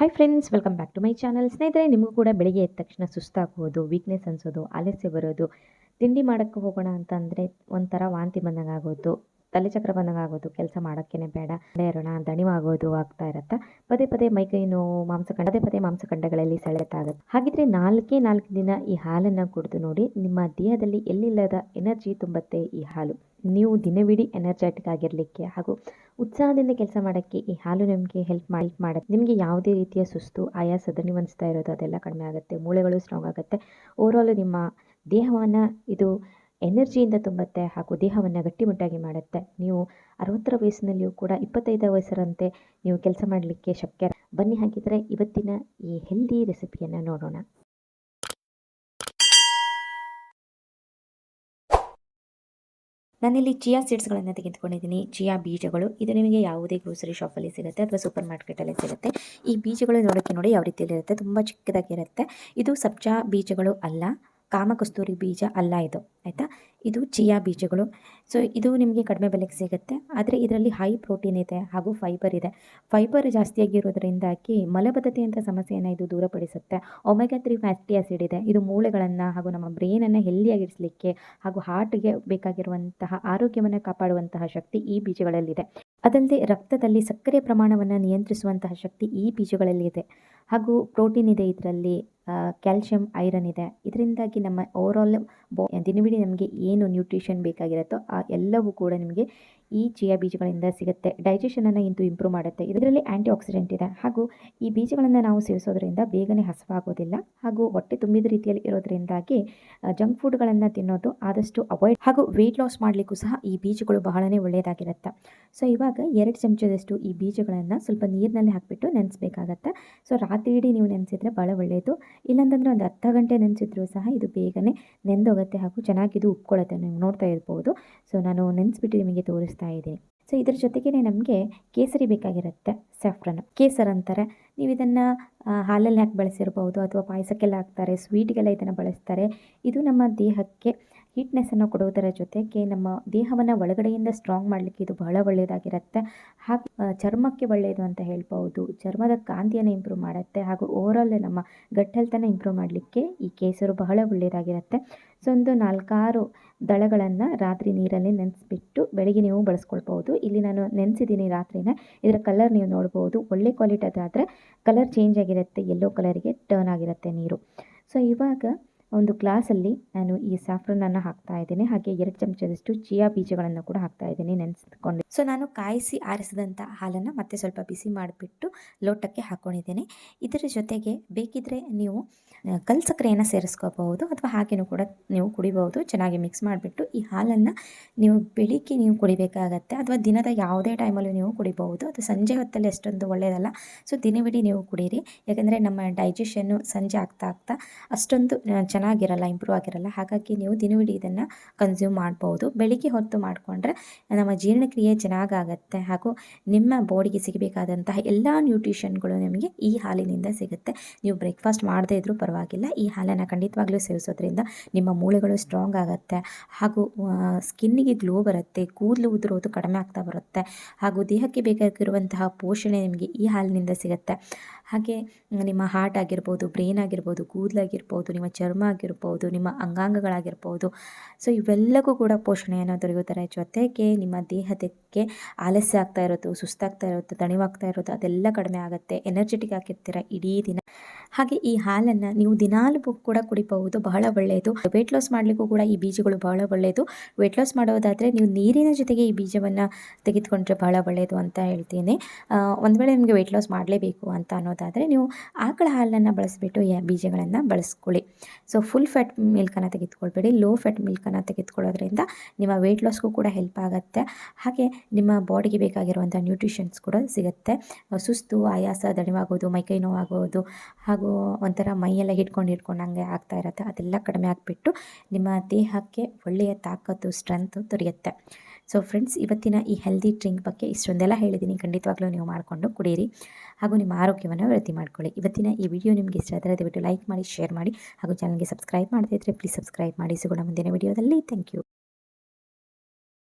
Hi friends welcome back to my channel ಸ್ನೇಹಿತರೆ, ನಿಮಗೂ ಕೂಡ ಬೆಳಿಗ್ಗೆ ಎದ್ದ ತಕ್ಷಣ ಸುಸ್ತಾಗೋದು ವೀಕ್ನೆಸ್ ಅನಿಸೋದು, ಆಲಸ್ಯ ಬರೋದು, ತಿಂಡಿ ಮಾಡೋಕ್ಕೆ ಹೋಗೋಣ ಅಂತ ಅಂದರೆ ಒಂಥರ ವಾಂತಿ ಬಂದಂಗೆ ಆಗೋದು ತಲೆ ಚಕ್ರ ಬಂದಂಗೆ ಆಗೋದು ಕೆಲಸ ಮಾಡೋಕ್ಕೇ ಬೇಡ ಇರೋಣ ದಣಿವಾಗೋದು ಆಗ್ತಾ ಇರತ್ತೆ? ಪದೇ ಪದೇ ಮೈಕೈ ನೋವು ಮಾಂಸಖಂಡ ಪದೇ ಪದೇ ಮಾಂಸಖಂಡಗಳಲ್ಲಿ ಸೆಳೆತ ಆಗುತ್ತೆ ಹಾಗಿದ್ರೆ ನಾಲ್ಕೇ ನಾಲ್ಕು ದಿನ ಈ ಹಾಲನ್ನು ಕುಡಿದು ನೋಡಿ ನಿಮ್ಮ ದೇಹದಲ್ಲಿ ಎಲ್ಲಿಲ್ಲದ ಎನರ್ಜಿ ತುಂಬತ್ತೆ ಈ ಹಾಲು? ನೀವು ದಿನವಿಡೀ ಎನರ್ಜೆಟಿಕ್ ಆಗಿರಲಿಕ್ಕೆ ಹಾಗೂ ಉತ್ಸಾಹದಿಂದ ಕೆಲಸ ಮಾಡೋಕ್ಕೆ ಈ ಹಾಲು ನಿಮಗೆ ಹೆಲ್ಪ್ ಮಾಡಿ ಮಾಡುತ್ತೆ. ನಿಮಗೆ ಯಾವುದೇ ರೀತಿಯ ಸುಸ್ತು, ಆಯಾಸ ಅನಿಸ್ತಾ ಇರೋದು ಅದೆಲ್ಲ ಕಡಿಮೆ ಆಗುತ್ತೆ. ಮೂಳೆಗಳು ಸ್ಟ್ರಾಂಗ್ ಆಗುತ್ತೆ. ಓವರಾಲು ನಿಮ್ಮ ದೇಹವನ್ನು ಇದು ಎನರ್ಜಿಯಿಂದ ತುಂಬುತ್ತೆ ಹಾಗೂ ದೇಹವನ್ನು ಗಟ್ಟಿಮುಟ್ಟಾಗಿ ಮಾಡುತ್ತೆ. ನೀವು ಅರವತ್ತರ ವಯಸ್ಸಿನಲ್ಲಿಯೂ ಕೂಡ ಇಪ್ಪತ್ತೈದು ವಯಸ್ಸರಂತೆ ನೀವು ಕೆಲಸ ಮಾಡಲಿಕ್ಕೆ ಶಕ್ಯ. ಬನ್ನಿ ಹಾಕಿದರೆ ಇವತ್ತಿನ ಈ ಹೆಲ್ದಿ ರೆಸಿಪಿಯನ್ನು ನೋಡೋಣ. ನಾನಿಲ್ಲಿ ಚಿಯಾ ಸೀಡ್ಸ್ಗಳನ್ನು ತೆಗೆದುಕೊಂಡಿದ್ದೀನಿ. ಚಿಯಾ ಬೀಜಗಳು, ಇದು ನಿಮಗೆ ಯಾವುದೇ ಗ್ರೋಸರಿ ಶಾಪಲ್ಲಿ ಸಿಗುತ್ತೆ ಅಥವಾ ಸೂಪರ್ ಮಾರ್ಕೆಟಲ್ಲಿ ಸಿಗುತ್ತೆ. ಈ ಬೀಜಗಳು ನೋಡೋಕ್ಕೆ ನೋಡಿ ಯಾವ ರೀತಿಯಲ್ಲಿರುತ್ತೆ ತುಂಬ ಚಿಕ್ಕದಾಗಿರುತ್ತೆ ಇದು ಸಬ್ಜಾ ಬೀಜಗಳು ಅಲ್ಲ. ಕಾಮಕಸ್ತೂರಿ ಬೀಜ ಅಲ್ಲ ಇದು, ಆಯಿತಾ? ಇದು ಚಿಯಾ ಬೀಜಗಳು. ಸೊ ಇದು ನಿಮಗೆ ಕಡಿಮೆ ಬೆಲೆಗೆ ಸಿಗುತ್ತೆ. ಆದರೆ ಇದರಲ್ಲಿ ಹೈ ಪ್ರೋಟೀನ್ ಇದೆ ಹಾಗೂ ಫೈಬರ್ ಇದೆ. ಫೈಬರ್ ಜಾಸ್ತಿಯಾಗಿರೋದ್ರಿಂದಾಗಿ ಮಲಬದ್ಧತೆ ಅಂತ ಸಮಸ್ಯೆಯನ್ನು ಇದು ದೂರಪಡಿಸುತ್ತೆ. ಒಮೆಗಾ ತ್ರೀ ಫ್ಯಾಟಿ ಆಸಿಡ್ ಇದೆ. ಇದು ಮೂಳೆಗಳನ್ನು ಹಾಗೂ ನಮ್ಮ ಬ್ರೈನನ್ನು ಹೆಲ್ದಿಯಾಗಿರಿಸಲಿಕ್ಕೆ ಹಾಗೂ ಹಾರ್ಟ್ಗೆ ಬೇಕಾಗಿರುವಂತಹ ಆರೋಗ್ಯವನ್ನು ಕಾಪಾಡುವಂತಹ ಶಕ್ತಿ ಈ ಬೀಜಗಳಲ್ಲಿದೆ. ಅದಲ್ಲದೆ ರಕ್ತದಲ್ಲಿ ಸಕ್ಕರೆ ಪ್ರಮಾಣವನ್ನು ನಿಯಂತ್ರಿಸುವಂತಹ ಶಕ್ತಿ ಈ ಬೀಜಗಳಲ್ಲಿದೆ. ಹಾಗೂ ಪ್ರೋಟೀನ್ ಇದೆ ಇದರಲ್ಲಿ. ಕ್ಯಾಲ್ಶಿಯಂ ಐರನ್ ಇದೆ. ಇದರಿಂದಾಗಿ ನಮ್ಮ ಓವರಾಲ್ ಬಾ ದಿನವಿಡೀ ನಮಗೆ ಏನು ನ್ಯೂಟ್ರಿಷನ್ ಬೇಕಾಗಿರುತ್ತೋ ಆ ಎಲ್ಲವೂ ಕೂಡ ನಿಮಗೆ ಈ ಚಿಯಾ ಬೀಜಗಳಿಂದ ಸಿಗುತ್ತೆ. ಡೈಜೆಷನನ್ನು ಇಂತೂ ಇಂಪ್ರೂವ್ ಮಾಡುತ್ತೆ. ಇದರಲ್ಲಿ ಆ್ಯಂಟಿ ಆಕ್ಸಿಡೆಂಟ್ ಇದೆ. ಹಾಗೂ ಈ ಬೀಜಗಳನ್ನು ನಾವು ಸೇವಿಸೋದ್ರಿಂದ ಬೇಗನೆ ಹಸವಾಗೋದಿಲ್ಲ. ಹಾಗೂ ಹೊಟ್ಟೆ ತುಂಬಿದ ರೀತಿಯಲ್ಲಿ ಇರೋದ್ರಿಂದಾಗಿ ಜಂಕ್ ಫುಡ್ಗಳನ್ನು ತಿನ್ನೋದು ಆದಷ್ಟು ಅವಾಯ್ಡ್ ಹಾಗೂ ವೆಯ್ಟ್ ಲಾಸ್ ಮಾಡಲಿಕ್ಕೂ ಸಹ ಈ ಬೀಜಗಳು ಬಹಳನೇ ಒಳ್ಳೆಯದಾಗಿರುತ್ತೆ. ಸೊ ಇವಾಗ ಎರಡು ಚಮಚದಷ್ಟು ಈ ಬೀಜಗಳನ್ನು ಸ್ವಲ್ಪ ನೀರಿನಲ್ಲಿ ಹಾಕಿಬಿಟ್ಟು ನೆನೆಸ್ಬೇಕಾಗತ್ತೆ. ಸೊ ರಾತ್ರಿ ಇಡೀ ನೀವು ನೆನೆಸಿದ್ರೆ ಭಾಳ ಒಳ್ಳೆಯದು. ಇಲ್ಲಾಂತಂದರೆ ಒಂದು ಅರ್ಧ ಗಂಟೆ ನೆನೆಸಿದ್ರು ಸಹ ಇದು ಬೇಗನೆ ನೆಂದೋಗುತ್ತೆ ಹಾಗೂ ಚೆನ್ನಾಗಿದು ಉಪ್ಕೊಳ್ಳುತ್ತೆ ನೀವು ನೋಡ್ತಾ ಇರ್ಬೋದು. ಸೊ ನಾನು ನೆನೆಸ್ಬಿಟ್ಟು ನಿಮಗೆ ತೋರಿಸ್ತಾ ಇದ್ದೀನಿ. ಸೊ ಇದ್ರ ಜೊತೆಗೇ ನಮಗೆ ಕೇಸರಿ ಬೇಕಾಗಿರುತ್ತೆ ಸ್ಯಾಫ್ರನ್ ಕೇಸರ್ ಅಂತಾರೆ ನೀವು ಇದನ್ನು ಹಾಲಲ್ಲಿ ಹಾಕಿ ಬಳಸಿರ್ಬೋದು ಅಥವಾ ಪಾಯಸಕ್ಕೆಲ್ಲ ಹಾಕ್ತಾರೆ ಸ್ವೀಟ್ಗೆಲ್ಲ ಇದನ್ನು ಬಳಸ್ತಾರೆ. ಇದು ನಮ್ಮ ದೇಹಕ್ಕೆ ಹೀಟ್ನೆಸ್ಸನ್ನು ಕೊಡುವುದರ ಜೊತೆಗೆ ನಮ್ಮ ದೇಹವನ್ನು ಒಳಗಡೆಯಿಂದ ಸ್ಟ್ರಾಂಗ್ ಮಾಡಲಿಕ್ಕೆ ಇದು ಬಹಳ ಒಳ್ಳೆಯದಾಗಿರುತ್ತೆ. ಹಾಗೆ ಚರ್ಮಕ್ಕೆ ಒಳ್ಳೆಯದು ಅಂತ ಹೇಳ್ಬೋದು ಚರ್ಮದ ಕಾಂತಿಯನ್ನು ಇಂಪ್ರೂವ್ ಮಾಡುತ್ತೆ. ಹಾಗೂ ಓವರಾಲ್ ನಮ್ಮ ಗಟ್ ಇಂಪ್ರೂವ್ ಮಾಡಲಿಕ್ಕೆ ಈ ಕೇಸರು ಬಹಳ ಒಳ್ಳೆಯದಾಗಿರುತ್ತೆ. ಸೊ, ಒಂದು ನಾಲ್ಕಾರು ದಳಗಳನ್ನು ರಾತ್ರಿ ನೀರಲ್ಲಿ ನೆನೆಸ್ಬಿಟ್ಟು ಬೆಳಗ್ಗೆ ನೀವು ಬಳಸ್ಕೊಳ್ಬೋದು ಇಲ್ಲಿ ನಾನು ನೆನೆಸಿದ್ದೀನಿ ರಾತ್ರಿನ. ಇದರ ಕಲರ್ ನೀವು ನೋಡ್ಬೋದು ಒಳ್ಳೆ ಕ್ವಾಲಿಟಿದಾದರೆ ಕಲರ್ ಚೇಂಜ್ ಆಗಿರುತ್ತೆ ಯೆಲ್ಲೋ ಕಲರಿಗೆ ಟರ್ನ್ ಆಗಿರುತ್ತೆ ನೀರು. ಸೊ ಇವಾಗ ಒಂದು ಗ್ಲಾಸಲ್ಲಿ ನಾನು ಈ ಸಾಫ್ರನನ್ನು ಹಾಕ್ತಾ ಇದ್ದೀನಿ. ಹಾಗೆ ಎರಡು ಚಮಚದಷ್ಟು ಚಿಯಾ ಬೀಜಗಳನ್ನು ಕೂಡ ಹಾಕ್ತಾ ಇದ್ದೀನಿ ನೆನೆಸ್ಕೊಂಡು. ಸೊ, ನಾನು ಕಾಯಿಸಿ ಆರಿಸಿದಂಥ ಹಾಲನ್ನು ಮತ್ತೆ ಸ್ವಲ್ಪ ಬಿಸಿ ಮಾಡಿಬಿಟ್ಟು ಲೋಟಕ್ಕೆ ಹಾಕ್ಕೊಂಡಿದ್ದೀನಿ ಇದರ ಜೊತೆಗೆ ಬೇಕಿದ್ರೆ ನೀವು ಕಲ್ ಸಕ್ಕರೆಯನ್ನು ಸೇರಿಸ್ಕೋಬಹುದು ಅಥವಾ ಹಾಗೇನೂ ಕೂಡ ನೀವು ಕುಡಿಬಹುದು. ಚೆನ್ನಾಗಿ ಮಿಕ್ಸ್ ಮಾಡಿಬಿಟ್ಟು ಈ ಹಾಲನ್ನು ನೀವು ಬೆಳಿಗ್ಗೆ ನೀವು ಕುಡಿಬೇಕಾಗತ್ತೆ ಅಥವಾ ದಿನದ ಯಾವುದೇ ಟೈಮಲ್ಲೂ ನೀವು ಕುಡಿಬಹುದು. ಅದು ಸಂಜೆ ಹೊತ್ತಲ್ಲಿ ಅಷ್ಟೊಂದು ಒಳ್ಳೆಯದಲ್ಲ ಸೊ, ದಿನವಿಡೀ ನೀವು ಕುಡೀರಿ. ಯಾಕಂದರೆ ನಮ್ಮ ಡೈಜೆಷನ್ನು ಸಂಜೆ ಆಗ್ತಾ ಆಗ್ತಾ ಅಷ್ಟೊಂದು ಚೆನ್ನಾಗಿರಲ್ಲ ಇಂಪ್ರೂವ್ ಆಗಿರಲ್ಲ, ಹಾಗಾಗಿ ನೀವು ದಿನವಿಡೀ ಇದನ್ನು ಕನ್ಸ್ಯೂಮ್ ಮಾಡ್ಬೋದು. ಬೆಳಿಗ್ಗೆ ಹೊತ್ತು ಮಾಡಿಕೊಂಡ್ರೆ ನಮ್ಮ ಜೀರ್ಣಕ್ರಿಯೆ ಚೆನ್ನಾಗಾಗತ್ತೆ ಹಾಗೂ ನಿಮ್ಮ ಬಾಡಿಗೆ ಸಿಗಬೇಕಾದಂತಹ ಎಲ್ಲ ನ್ಯೂಟ್ರಿಷನ್ಗಳು ನಿಮಗೆ ಈ ಹಾಲಿನಿಂದ ಸಿಗುತ್ತೆ. ನೀವು ಬ್ರೇಕ್ಫಾಸ್ಟ್ ಮಾಡದೇ ಇದ್ದರೂ ಪರವಾಗಿಲ್ಲ, ಈ ಹಾಲನ್ನು ಖಂಡಿತವಾಗ್ಲೂ ಸೇವಿಸೋದ್ರಿಂದ ನಿಮ್ಮ ಮೂಳೆಗಳು ಸ್ಟ್ರಾಂಗ್ ಆಗುತ್ತೆ ಹಾಗೂ ಸ್ಕಿನ್ನಿಗೆ ಗ್ಲೋ ಬರುತ್ತೆ, ಕೂದಲು ಉದುರೋದು ಕಡಿಮೆ ಆಗ್ತಾ ಬರುತ್ತೆ ಹಾಗೂ ದೇಹಕ್ಕೆ ಬೇಕಾಗಿರುವಂತಹ ಪೋಷಣೆ ನಿಮಗೆ ಈ ಹಾಲಿನಿಂದ ಸಿಗುತ್ತೆ. ಹಾಗೆ ನಿಮ್ಮ ಹಾರ್ಟ್ ಆಗಿರ್ಬೋದು ಬ್ರೈನ್ ಆಗಿರ್ಬೋದು, ಕೂದಲಾಗಿರ್ಬೋದು, ನಿಮ್ಮ ಚರ್ಮ ಆಗಿರ್ಬೋದು, ನಿಮ್ಮ ಅಂಗಾಂಗಗಳಾಗಿರ್ಬೋದು. ಸೊ ಇವೆಲ್ಲಕ್ಕೂ ಕೂಡ ಪೋಷಣೆಯನ್ನು ದೊರೆಯುತ್ತಾರೆ. ಜೊತೆಗೆ ನಿಮ್ಮ ದೇಹದಕ್ಕೆ ಆಲಸ್ಯ ಆಗ್ತಾ ಇರೋದು, ಸುಸ್ತಾಗ್ತಾ ಇರೋದು, ತಣಿವಾಗ್ತಾ ಇರೋದು ಅದೆಲ್ಲ ಕಡಿಮೆ ಆಗುತ್ತೆ. ಎನರ್ಜೆಟಿಕ್ ಆಗಿರ್ತೀರ ಇಡೀ ದಿನ. ಹಾಗೆ ಈ ಹಾಲನ್ನು ನೀವು ದಿನಾಲು ಕೂಡ ಕುಡಿಬಹುದು, ಬಹಳ ಒಳ್ಳೆಯದು ವೆಯ್ಟ್ ಲಾಸ್ ಮಾಡಲಿಕ್ಕೂ ಕೂಡ ಈ ಬೀಜಗಳು ಬಹಳ ಒಳ್ಳೆಯದು ವೆಯ್ಟ್ ಲಾಸ್ ಮಾಡೋದಾದರೆ ನೀವು ನೀರಿನ ಜೊತೆಗೆ ಈ ಬೀಜವನ್ನು ತೆಗೆದುಕೊಂಡ್ರೆ ಬಹಳ ಒಳ್ಳೆಯದು ಅಂತ ಹೇಳ್ತೀನಿ. ಒಂದು ವೇಳೆ ನಿಮಗೆ ವೆಯ್ಟ್ ಲಾಸ್ ಮಾಡಲೇಬೇಕು ಅಂತ ಅನ್ನೋದಾದರೆ ನೀವು ಆಕಳ ಹಾಲನ್ನು ಬಳಸಿಬಿಟ್ಟು ಬೀಜಗಳನ್ನು ಬಳಸ್ಕೊಳ್ಳಿ. ಸೊ ಫುಲ್ ಫ್ಯಾಟ್ ಮಿಲ್ಕನ್ನು ತೆಗೆದುಕೊಳ್ಬೇಡಿ. ಲೋ ಫ್ಯಾಟ್ ಮಿಲ್ಕನ್ನು ತೆಗೆದುಕೊಳ್ಳೋದ್ರಿಂದ ನಿಮ್ಮ ವೆಯ್ಟ್ ಲಾಸ್ಗೂ ಕೂಡ ಹೆಲ್ಪ್ ಆಗುತ್ತೆ. ಹಾಗೆ ನಿಮ್ಮ ಬಾಡಿಗೆ ಬೇಕಾಗಿರುವಂಥ ನ್ಯೂಟ್ರಿಷನ್ಸ್ ಕೂಡ ಸಿಗುತ್ತೆ. ಸುಸ್ತು, ಆಯಾಸ, ದಣಿವಾಗೋದು, ಮೈಕೈ ನೋವಾಗೋದು, ಹಾಗೂ ಹಾಗೂ ಒಂಥರ ಮೈಯೆಲ್ಲ ಹಿಡ್ಕೊಂಡು ಹಿಡ್ಕೊಂಡು ಹಂಗೆ ಆಗ್ತಾ ಇರುತ್ತೆ. ಅದೆಲ್ಲ ಕಡಿಮೆ ಆಗಿಬಿಟ್ಟು ನಿಮ್ಮ ದೇಹಕ್ಕೆ ಒಳ್ಳೆಯ ತಾಕತ್ತು ಸ್ಟ್ರೆಂತು ದೊರೆಯುತ್ತೆ. ಸೊ ಫ್ರೆಂಡ್ಸ್ ಇವತ್ತಿನ ಈ ಹೆಲ್ದಿ ಡ್ರಿಂಕ್ ಬಗ್ಗೆ ಇಷ್ಟೊಂದೆಲ್ಲ ಹೇಳಿದ್ದೀನಿ. ಖಂಡಿತವಾಗ್ಲೂ ನೀವು ಮಾಡಿಕೊಂಡು ಕುಡೀರಿ. ಹಾಗೂ ನಿಮ್ಮ ಆರೋಗ್ಯವನ್ನು ವೃದ್ಧಿ ಮಾಡ್ಕೊಳ್ಳಿ. ಇವತ್ತಿನ ಈ ವಿಡಿಯೋ ನಿಮಗೆ ಇಷ್ಟ ಆದರೆ ದಯವಿಟ್ಟು ಲೈಕ್ ಮಾಡಿ ಶೇರ್ ಮಾಡಿ ಹಾಗೂ ಚಾನಲ್ಗೆ ಸಬ್ಸ್ಕ್ರೈಬ್ ಮಾಡದೇ ಇದ್ದರೆ ಪ್ಲೀಸ್ ಸಬ್ಸ್ಕ್ರೈಬ್ ಮಾಡಿ. ಸಿಗೋಣ ಮುಂದಿನ ವಿಡಿಯೋದಲ್ಲಿ ಥ್ಯಾಂಕ್ ಯು